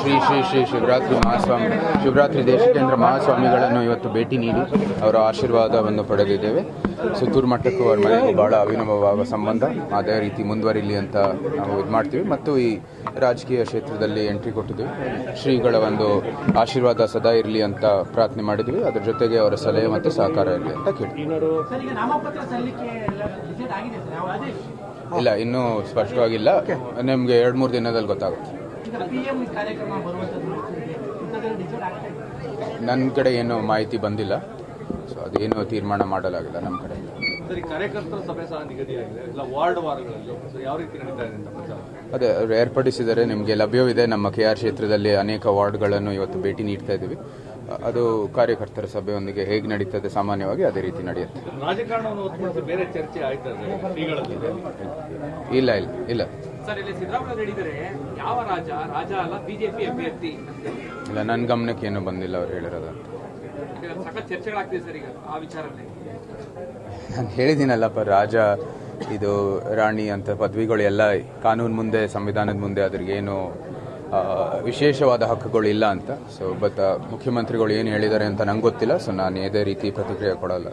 ಶ್ರೀ ಶ್ರೀ ಶ್ರೀ ಶಿವರಾತ್ರಿ ಮಹಾಸ್ವಾಮಿ, ಶಿವರಾತ್ರಿ ದೇಶಿಕೇಂದ್ರ ಮಹಾಸ್ವಾಮಿಗಳನ್ನು ಇವತ್ತು ಭೇಟಿ ನೀಡಿ ಅವರ ಆಶೀರ್ವಾದವನ್ನು ಪಡೆದಿದ್ದೇವೆ. ಸುತ್ತೂರು ಮಠಕ್ಕೂ ಅವರ ಮನೆಗೂ ಬಹಳ ಅವಿನವವಾದ ಸಂಬಂಧ. ಅದೇ ರೀತಿ ಮುಂದುವರಿಲಿ ಅಂತ ನಾವು ಇದು ಮಾಡ್ತೀವಿ. ಮತ್ತು ಈ ರಾಜಕೀಯ ಕ್ಷೇತ್ರದಲ್ಲಿ ಎಂಟ್ರಿ ಕೊಟ್ಟಿದ್ದೀವಿ. ಶ್ರೀಗಳ ಒಂದು ಆಶೀರ್ವಾದ ಸದಾ ಇರಲಿ ಅಂತ ಪ್ರಾರ್ಥನೆ ಮಾಡಿದ್ವಿ ಅದ್ರ ಜೊತೆಗೆ ಅವರ ಸಲಹೆ ಮತ್ತು ಸಹಕಾರ ಇರಲಿ ಅಂತ ಕೇಳ್ತೀವಿ ಇಲ್ಲ, ಇನ್ನೂ ಸ್ಪಷ್ಟವಾಗಿಲ್ಲ. ನಿಮಗೆ ಎರಡು, ಮೂರು ದಿನದಲ್ಲಿ ಗೊತ್ತಾಗುತ್ತೆ. ನನ್ನ ಕಡೆ ಏನು ಮಾಹಿತಿ ಬಂದಿಲ್ಲ. ಸೊ ಅದೇನು ತೀರ್ಮಾನ ಮಾಡಲಾಗಿಲ್ಲ ನಮ್ಮ ಕಡೆ. ಸರಿ ಕಾರ್ಯಕರ್ತರ ಸಭೆ ಸಹ ನಿಗದಿಯಾಗಿದೆ. ಇಲ್ಲ ವಾರ್ಡ್ ವಾರಗಳಲ್ಲಿ ಸೊ ಯಾವ ರೀತಿ ನಡೀತಾ ಇದೆ ಅಂತ ಪ್ರಚಾರ? ಅದೇ ಅವ್ರು ಏರ್ಪಡಿಸಿದರೆ ನಿಮಗೆ ಲಭ್ಯವಿದೆ. ನಮ್ಮ ಕೆ ಆರ್ ಕ್ಷೇತ್ರದಲ್ಲಿ ಅನೇಕ ವಾರ್ಡ್ಗಳನ್ನು ಇವತ್ತು ಭೇಟಿ ನೀಡ್ತಾ ಇದ್ದೀವಿ. ಅದು ಕಾರ್ಯಕರ್ತರ ಸಭೆಯೊಂದಿಗೆ ಹೇಗೆ ನಡೀತದೆ ಸಾಮಾನ್ಯವಾಗಿ ಅದೇ ರೀತಿ ನಡೆಯುತ್ತೆ. ಇಲ್ಲ ಇಲ್ಲ ಇಲ್ಲ. ಸರ್ ಇಲ್ಲಿ ಸಿದ್ದರಾಮಯ್ಯ ಹೇಳಿದರೆ ಯಾವ ರಾಜ? ರಾಜ ಅಲ್ಲ ಬಿಜೆಪಿ ಅಭ್ಯರ್ಥಿ. ಇಲ್ಲ ನನ್ನ ಗಮನಕ್ಕೆ ಏನು ಬಂದಿಲ್ಲ ಅವ್ರು ಹೇಳಿರೋದು ಯಾಕಂದ್ರೆ ಸಖತ್ ಚರ್ಚೆಗಳಾಗ್ತಿದೆ ಸರ್ ಈಗ ಆ ವಿಚಾರದಲ್ಲಿ. ನಾನು ಹೇಳಿದ್ದೀನಲ್ಲಪ್ಪ ರಾಜ ಇದು ರಾಣಿ ಅಂತ ಪದವಿಗಳು ಎಲ್ಲ ಕಾನೂನು ಮುಂದೆ ಸಂವಿಧಾನದ ಮುಂದೆ ಅದ್ರಿಗೇನು ವಿಶೇಷವಾದ ಹಕ್ಕುಗಳು ಇಲ್ಲ ಅಂತ. ಸೊ ಬಟ್ ಮುಖ್ಯಮಂತ್ರಿಗಳು ಏನು ಹೇಳಿದ್ದಾರೆ ಅಂತ ನಂಗೆ ಗೊತ್ತಿಲ್ಲ. ಸೊ ನಾನು ಯಾವುದೇ ರೀತಿ ಪ್ರತಿಕ್ರಿಯೆ ಕೊಡಲ್ಲ.